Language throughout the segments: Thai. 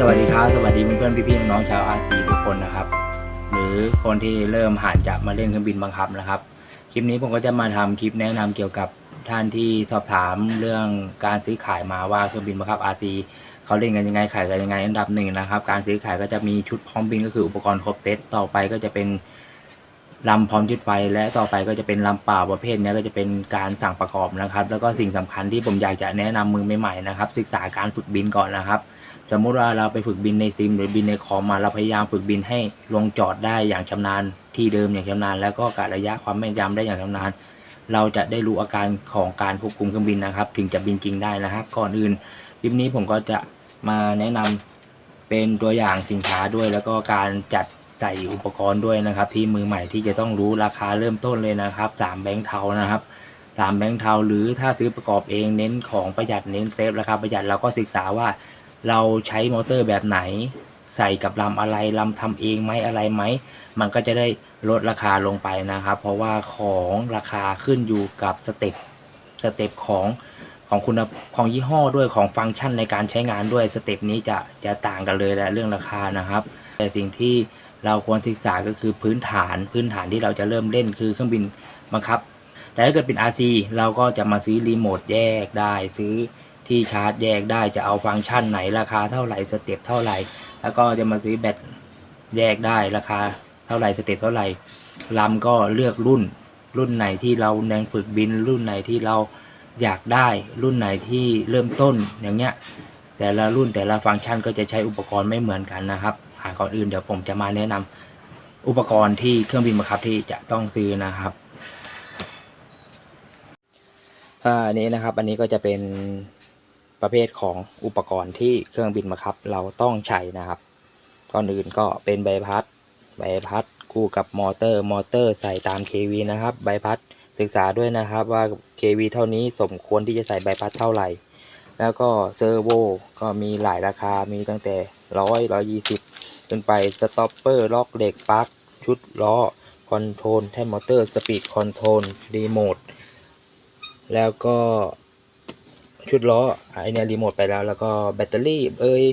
สวัสดีครับสวัสดีเพื่อนๆพี่ๆน้องชาวอาซีทุกคนนะครับ หรือคนที่เริ่มหันจะมาเล่นเครื่องบินบังคับนะครับ คลิปนี้ผมก็จะมาทำคลิปแนะนำเกี่ยวกับท่านที่สอบถามเรื่องการซื้อขายมาว่าเครื่องบินบังคับอาซีเขาเล่นกันยังไงขายกันยังไงอันดับหนึ่งนะครับ การซื้อขายก็จะมีชุดพร้อมบินก็คืออุปกรณ์ครบเซตต่อไปก็จะเป็นลำพร้อมจุดไฟและต่อไปก็จะเป็นลำเปล่าประเภทนี้ก็จะเป็นการสั่งประกอบนะครับ แล้วก็สิ่งสำคัญที่ผมอยากจะแนะนำมือใหม่ๆนะครับ ศึกษาการฝึกบินก่อนนะครับ สมมุติว่าเราไปฝึกบินในซิม หรือบินในคอมมาเราพยายามฝึกบินให้ลงจอดได้อย่างชำนาญที่เดิมอย่างชำนาญ แล้วก็กะระยะความแม่นยำได้อย่างชำนาญ เราจะได้รู้อาการของการควบคุมเครื่องบินนะครับ ถึงจะบินจริงได้นะครับก่อนอื่นคลิปนี้ผมก็จะมาแนะนำเป็นตัวอย่างสินค้าด้วย แล้วก็การจัดใส่อุปกรณ์ด้วยนะครับ ที่มือใหม่ที่จะต้องรู้ราคาเริ่มต้นเลยนะครับสามแบงค์เทานะครับสามแบงค์เทาหรือถ้าซื้อประกอบเองเน้นของประหยัดเน้นเซฟราคาประหยัดเราก็ศึกษาว่า เราใช้มอเตอร์แบบไหน ใส่กับลำอะไรลำทำเองไหมอะไรไหม มันก็จะได้ลดราคาลงไปนะครับ เพราะว่าของราคาขึ้นอยู่กับสเต็ปสเต็ปของของคุณของยี่ห้อด้วยของฟังก์ชันในการใช้งานด้วยสเต็ปนี้จะจะต่างกันเลยแหละเรื่องราคานะครับ แต่สิ่งที่เราควรศึกษาก็คือพื้นฐานพื้นฐานที่เราจะเริ่มเล่นคือเครื่องบินบังคับ แต่ถ้าเกิดเป็น RC เราก็จะมาซื้อรีโมทแยกได้ซื้อ ที่ชาร์จแยกได้จะเอาฟังก์ชันไหนราคาเท่าไหร่สเต็ปเท่าไหร่ แล้วก็จะมาซื้อแบตแยกได้ราคาเท่าไหร่สเต็ปเท่าไหร่ลำก็เลือกรุ่น รุ่นไหนที่เราแนงฝึกบิน รุ่นไหนที่เราอยากได้ รุ่นไหนที่เริ่มต้นอย่างเงี้ยแต่ละรุ่นแต่ละฟังก์ชันก็จะใช้อุปกรณ์ไม่เหมือนกันนะครับหาก่อนอื่นเดี๋ยวผมจะมาแนะนำอุปกรณ์ที่เครื่องบินบังคับที่จะต้องซื้อนะครับอ่าอันนี้นะครับ อันนี้ก็จะเป็น ประเภทของอุปกรณ์ที่เครื่องบินบังคับ เราต้องใช้นะครับก่อนอื่นก็เป็นใบพัด ใบพัดคู่กับมอเตอร์ มอเตอร์ใส่ตาม KV นะครับ ใบพัดศึกษาด้วยนะครับว่า KV เท่านี้สมควรที่จะใส่ใบพัดเท่าไหร่ แล้วก็เซอร์โวก็มีหลายราคา มีตั้งแต่ร้อยร้อยยี่สิบจนไปสต็อปเปอร์ล็อกเหล็กปลั๊กชุดล้อคอนโทรลแท่นมอเตอร์สปีดคอนโทรลรีโมทแล้วก็ ชุดล้อไอเนี่ยรีโมทไปแล้ว แล้วก็แบตเตอรี่เอ้ย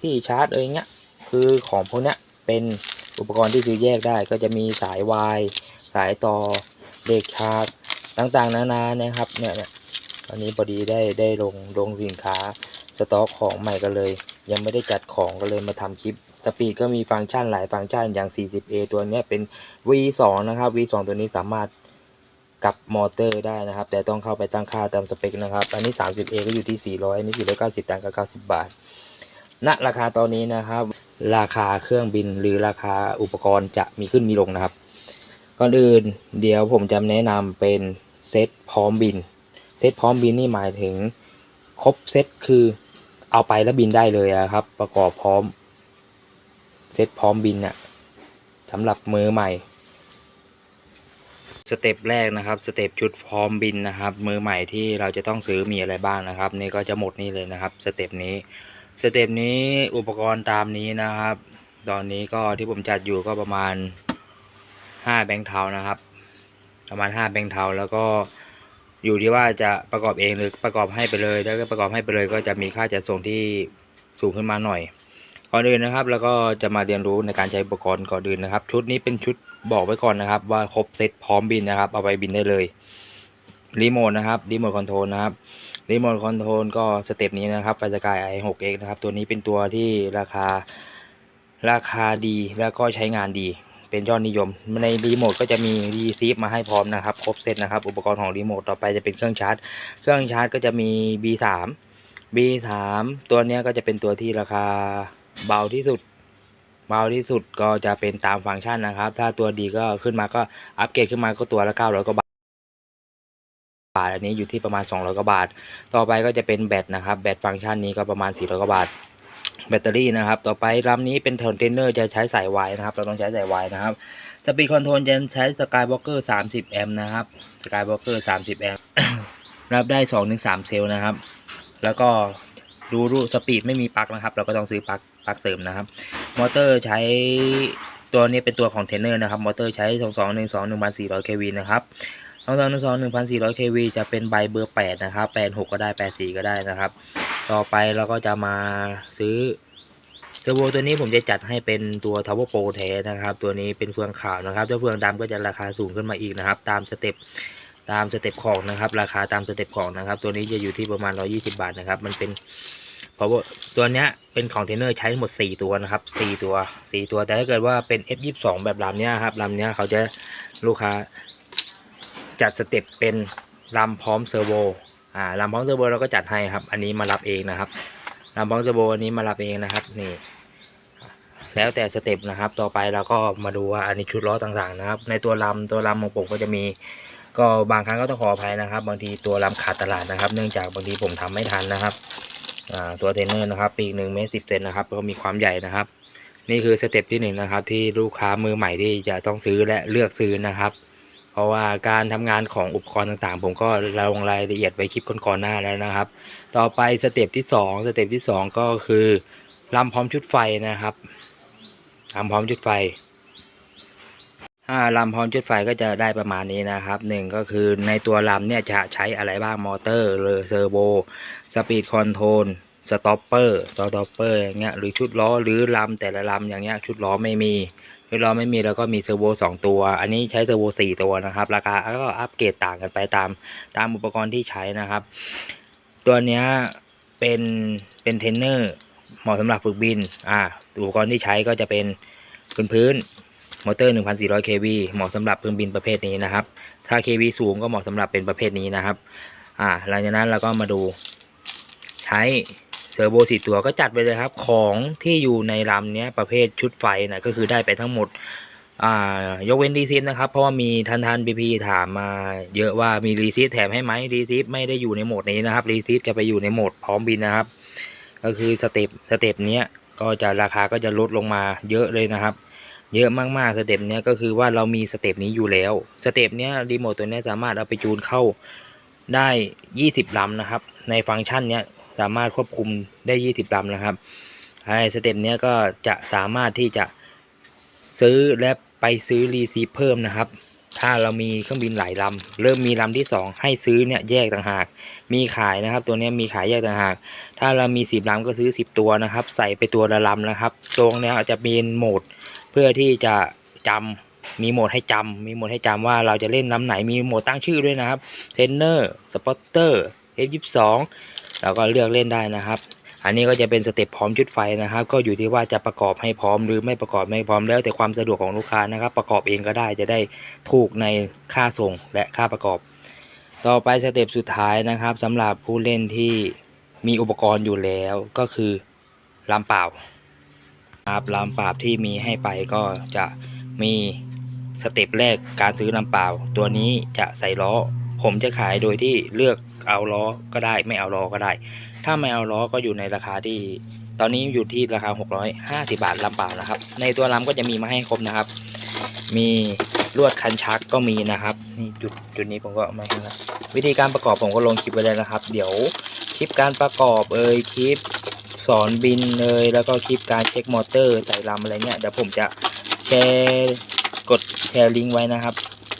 ที่ชาร์จเอ้ยเงี้ยคือของพวกเนี้ยเป็นอุปกรณ์ที่ซื้อแยกได้ก็จะมีสายวายสายต่อเด็กชาร์จต่างๆ นานานะครับเนี่ยเนี่ยอันนี้พอดีได้ได้ลงลงสินค้าสต็อกของใหม่กันเลย ยังไม่ได้จัดของก็เลยมาทำคลิปสปีดก็มีฟังก์ชันหลายฟังก์ชันอย่าง 40A ตัวเนี้ยเป็น V2 นะครับ V2 ตัวนี้สามารถ กับมอเตอร์ได้นะครับ แต่ต้องเข้าไปตั้งค่าตามสเปคนะครับ อันนี้ 30A ก็อยู่ที่ 400 อันนี้ 490 ตังค์กับ90 บาท ณ ราคาตอนนี้นะครับ ราคาเครื่องบินหรือราคาอุปกรณ์จะมีขึ้นมีลงนะครับ ก่อนอื่นเดี๋ยวผมจะแนะนำเป็นเซตพร้อมบิน เซตพร้อมบินนี่หมายถึงครบเซตคือเอาไปแล้วบินได้เลยอะครับ ประกอบพร้อม เซตพร้อมบินน่ะสำหรับมือใหม่ สเต็ปแรกนะครับสเต็ปชุดพร้อมบินนะครับ มือใหม่ที่เราจะต้องซื้อมีอะไรบ้างนะครับ นี่ก็จะหมดนี่เลยนะครับสเต็ปนี้สเต็ปนี้อุปกรณ์ตามนี้นะครับ ตอนนี้ก็ที่ผมจัดอยู่ก็ประมาณห้าแบงค์เทานะครับ ประมาณห้าแบงค์เทาแล้วก็อยู่ที่ว่าจะประกอบเองหรือประกอบให้ไปเลยถ้าก็ประกอบให้ไปเลยก็จะมีค่าจัดส่งที่สูงขึ้นมาหน่อยก่อนอื่นนะครับ แล้วก็จะมาเรียนรู้ในการใช้อุปกรณ์ก่อนอื่นนะครับ ชุดนี้เป็นชุด บอกไว้ก่อนนะครับ ว่าครบเซตพร้อมบินนะครับ เอาไปบินได้เลยรีโมทนะครับรีโมทคอนโทรลนะครับรีโมทคอนโทรลก็สเต็ปนี้นะครับไฟสกาย i6x นะครับ ตัวนี้เป็นตัวที่ราคาราคาดีแล้วก็ใช้งานดี เป็นยอดนิยม ในรีโมทก็จะมีรีซีฟมาให้พร้อมนะครับ ครบเซตนะครับ อุปกรณ์ของรีโมทต่อไปจะเป็นเครื่องชาร์จ เครื่องชาร์จก็จะมี B3 B3 ตัวนี้ก็จะเป็นตัวที่ราคาเบาที่สุด เบาที่สุดก็จะเป็นตามฟังก์ชันนะครับ ถ้าตัวดีก็ขึ้นมาก็อัปเกรดขึ้นมาก็ตัวละ900กว่าบาทบาทอันนี้อยู่ที่ประมาณ 200กว่าบาท ต่อไปก็จะเป็นแบตนะครับ แบตฟังก์ชันนี้ก็ประมาณ 400กว่าบาท แบตเตอรี่นะครับ ต่อไปลำนี้เป็นคอนเทนเนอร์จะใช้สายวายนะครับ เราต้องใช้สายวายนะครับ สปีดคอนโทรลจะใช้สกายวอล์กเกอร์30แอมป์นะครับ สกายวอล์กเกอร์30แอมป์รับได้2-3เซลล์นะครับ แล้วก็ดูรูสปีดไม่มีปลั๊กนะครับ เราก็ต้องซื้อปลั๊ก ปลั๊กเสริมนะครับ มอเตอร์ใช้ตัวนี้เป็นตัวของเทนเนอร์นะครับ มอเตอร์ใช้2 2 1 2 1,400 kV นะครับ2 2 1 2 1,400 kV จะเป็นใบเบอร์8นะครับ86ก็ได้84ก็ได้นะครับ ต่อไปเราก็จะมาซื้อเทอร์โบตัวนี้ผมจะจัดให้เป็นตัวทาวเวอร์โปรแท้นะครับ ตัวนี้เป็นเฟืองขาวนะครับถ้าเฟืองดำก็จะราคาสูงขึ้นมาอีกนะครับ ตามสเต็ปตามสเต็ปของนะครับ ราคาตามสเต็ปของนะครับ ตัวนี้จะอยู่ที่ประมาณ 120 บาทนะครับ มันเป็น เพราะว่าตัวเนี้ยเป็นของเทรนเนอร์ใช้ทั้งหมด 4 ตัวนะครับ 4 ตัว 4 ตัว แต่ถ้าเกิดว่าเป็น F22 แบบลำเนี้ยครับลำเนี้ยเขาจะลูกค้าจัดสเต็ปเป็นลำพร้อมเซอร์โวอ่าลำพร้อมเซอร์โวเราก็จัดให้ครับ อันนี้มารับเองนะครับลำพร้อมเซอร์โวอันนี้มารับเองนะครับนี่แล้วแต่สเต็ปนะครับ ต่อไปเราก็มาดูว่าอันนี้ชุดล้อต่างๆนะครับ ในตัวลำตัวลำของผมก็จะมี ก็บางครั้งก็ต้องขออภัยนะครับ บางทีตัวลำขาดตลาดนะครับ เนื่องจากบางทีผมทำไม่ทันนะครับ ตัวเทนเนอร์นะครับปีกหนึ่งเมตรสิบเซนนะครับก็มีความใหญ่นะครับ นี่คือสเต็ปที่หนึ่งนะครับที่ลูกค้ามือใหม่ที่จะต้องซื้อและเลือกซื้อนะครับ เพราะว่าการทำงานของอุปกรณ์ต่างๆ ผมก็ลงรายละเอียดไว้คลิปก่อนๆหน้าแล้วนะครับ ต่อไปสเต็ปที่สองสเต็ปที่สองก็คือลำพร้อมชุดไฟนะครับลำพร้อมชุดไฟ ถ้าลำพร้อมจุดไฟก็จะได้ประมาณนี้นะครับหนึ่งก็คือในตัวลำเนี่ยจะใช้อะไรบ้างมอเตอร์หรือเซอร์โบสปีดคอนโทรลสต็อปเปอร์สต็อปเปอร์อย่างเงี้ยหรือชุดล้อหรือลำแต่ละลำอย่างเงี้ยชุดล้อไม่มี ชุดล้อไม่มีแล้วก็มีเซอร์โบสองตัว อันนี้ใช้เทอร์โบสี่ตัวนะครับ ราคาก็อัปเกรดต่างกันไปตามตามอุปกรณ์ที่ใช้นะครับ ตัวเนี้ยเป็นเป็นเทนเนอร์เหมาะสำหรับฝึกบินอ่าอุปกรณ์ที่ใช้ก็จะเป็นพื้นพื้น มอเตอร์ 1,400 kV เหมาะสำหรับเครื่องบินประเภทนี้นะครับ ถ้า kV สูงก็เหมาะสำหรับเป็นประเภทนี้นะครับ อ่าหลังจากนั้นเราก็มาดู ใช้เซอร์โบสีตัวก็จัดไปเลยครับ ของที่อยู่ในลำเนี้ยประเภทชุดไฟนะก็คือได้ไปทั้งหมดอ่ายกเว้นรีซีฟนะครับ เพราะว่ามีทันทันพีพีถามมาเยอะว่ามีรีซีฟแถมให้ไหมรีซีฟไม่ได้อยู่ในโหมดนี้นะครับรีซีฟจะไปอยู่ในโหมดพร้อมบินนะครับ ก็คือสเต็ปสเต็ปเนี้ยก็จะราคาก็จะลดลงมาเยอะเลยนะครับ เยอะมากๆสเต็ปเนี้ยก็คือว่าเรามีสเต็ปนี้อยู่แล้วสเต็ปเนี้ยรีโมทตัวนี้สามารถเอาไปจูนเข้าได้ 20ลำนะครับ ในฟังก์ชันเนี้ยสามารถควบคุมได้ 20ลำนะครับไอ้สเต็ปเนี้ยก็จะสามารถที่จะซื้อและไปซื้อรีซีเพิ่มนะครับ ถ้าเรามีเครื่องบินหลายลำเริ่มมีลำที่ 2 ให้ซื้อเนี่ยแยกต่างหาก มีขายนะครับ ตัวนี้มีขายแยกต่างหาก ถ้าเรามี 10ลำก็ซื้อ 10 ตัวนะครับ ใส่ไปตัวละลำนะครับ ตรงนี้จะมีโหมด เพื่อที่จะจำมีโหมดให้จำมีโหมดให้จำว่าเราจะเล่นลำไหนมีโหมดตั้งชื่อด้วยนะครับเทรนเนอร์สปอตเตอร์ F22 เราก็เลือกเล่นได้นะครับ อันนี้ก็จะเป็นสเต็ปพร้อมชุดไฟนะครับ ก็อยู่ที่ว่าจะประกอบให้พร้อมหรือไม่ประกอบไม่พร้อมแล้วแต่ความสะดวกของลูกค้านะครับ ประกอบเองก็ได้จะได้ถูกในค่าส่งและค่าประกอบ ต่อไปสเต็ปสุดท้ายนะครับสำหรับผู้เล่นที่มีอุปกรณ์อยู่แล้วก็คือลำเปล่า ครับลำปราบที่มีให้ไปก็จะมีสเต็ปแรกการซื้อลำเปล่า ตัวนี้จะใส่ล้อ ผมจะขายโดยที่เลือกเอาล้อก็ได้ ไม่เอาล้อก็ได้ ถ้าไม่เอาล้อก็อยู่ในราคาที่ ตอนนี้อยู่ที่ราคา 650 บาทลำเปล่านะครับ ในตัวลำก็จะมีมาให้ครบนะครับ มีลวดคันชักก็มีนะครับนี่จุดจุดนี้ผมก็เอามาให้นะวิธีการประกอบผมก็ลงคลิปไว้แล้วนะครับ เดี๋ยวคลิปการประกอบเอ่ยคลิป สอนบินเลยแล้วก็คลิปการเช็คมอเตอร์ใส่ลำอะไรเงี้ยเดี๋ยวผมจะแชร์กดแชร์ลิงก์ไว้นะครับ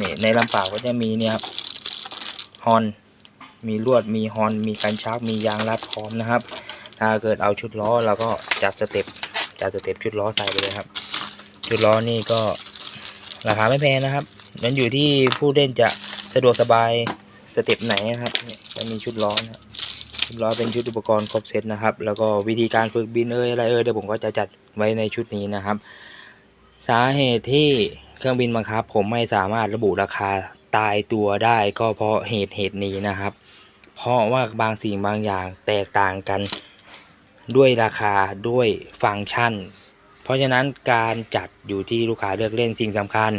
นี่ในลำป่าก็จะมีเนี่ยครับฮอนมีลวดมีฮอนมีกันชักมียางรัดพร้อมนะครับ ถ้าเกิดเอาชุดล้อเราก็จัดสเต็ปจัดสเต็ปชุดล้อใส่ไปเลยครับ ชุดล้อนี่ก็ราคาไม่แพงนะครับมันอยู่ที่ผู้เล่นจะสะดวกสบายสเต็ปไหนนะครับจะมีชุดล้อนะครับ ชุดล้อยเป็นชุดอุปกรณ์ครบเซตนะครับ แล้วก็วิธีการฝึกบินเอ้ยอะไรเอ้ยเดี๋ยวผมก็จะจัดไว้ในชุดนี้นะครับ สาเหตุที่เครื่องบินบังคับ ผมไม่สามารถระบุราคาตายตัวได้ก็เพราะเหตุเหตุนี้นะครับ เพราะว่าบางสิ่งบางอย่างแตกต่างกันด้วยราคาด้วยฟังก์ชัน เพราะฉะนั้นการจัดอยู่ที่ลูกค้าเลือกเล่นสิ่งสำคัญ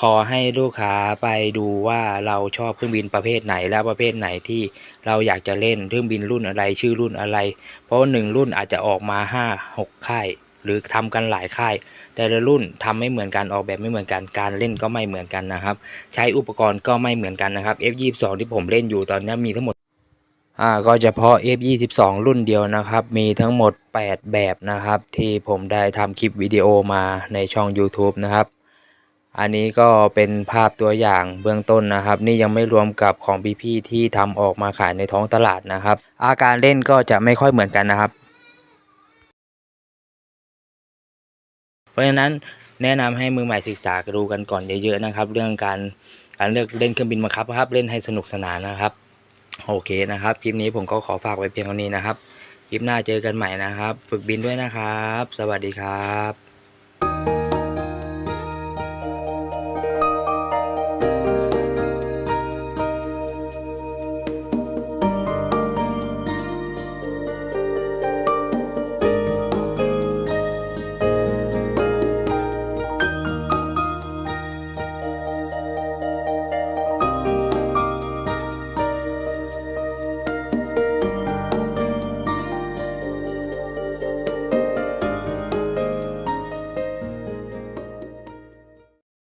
ขอให้ลูกค้าไปดูว่าเราชอบเครื่องบินประเภทไหนและประเภทไหนที่เราอยากจะเล่นเครื่องบินรุ่นอะไรชื่อรุ่นอะไร เพราะหนึ่งรุ่นอาจจะออกมาห้าหกค่ายหรือทำกันหลายค่าย แต่ละรุ่นทำไม่เหมือนกันออกแบบไม่เหมือนกันการเล่นก็ไม่เหมือนกันนะครับ ใช้อุปกรณ์ก็ไม่เหมือนกันนะครับ F22 ที่ผมเล่นอยู่ตอนนี้มีทั้งหมดอ่าก็เฉพาะ F22 รุ่นเดียวนะครับ มีทั้งหมด 8 แบบนะครับ ที่ผมได้ทำคลิปวิดีโอมาในช่อง YouTube นะครับ อันนี้ก็เป็นภาพตัวอย่างเบื้องต้นนะครับ นี่ยังไม่รวมกับของพี่ๆที่ทำออกมาขายในท้องตลาดนะครับ อาการเล่นก็จะไม่ค่อยเหมือนกันนะครับ เพราะฉะนั้นแนะนำให้มือใหม่ศึกษาดูกันก่อนเยอะๆนะครับ เรื่องการการเลือกเล่นเครื่องบินบังคับครับ เล่นให้สนุกสนานนะครับ โอเคนะครับคลิปนี้ผมก็ขอฝากไว้เพียงเท่านี้นะครับคลิปหน้าเจอกันใหม่นะครับ ฝึกบินด้วยนะครับ สวัสดีครับ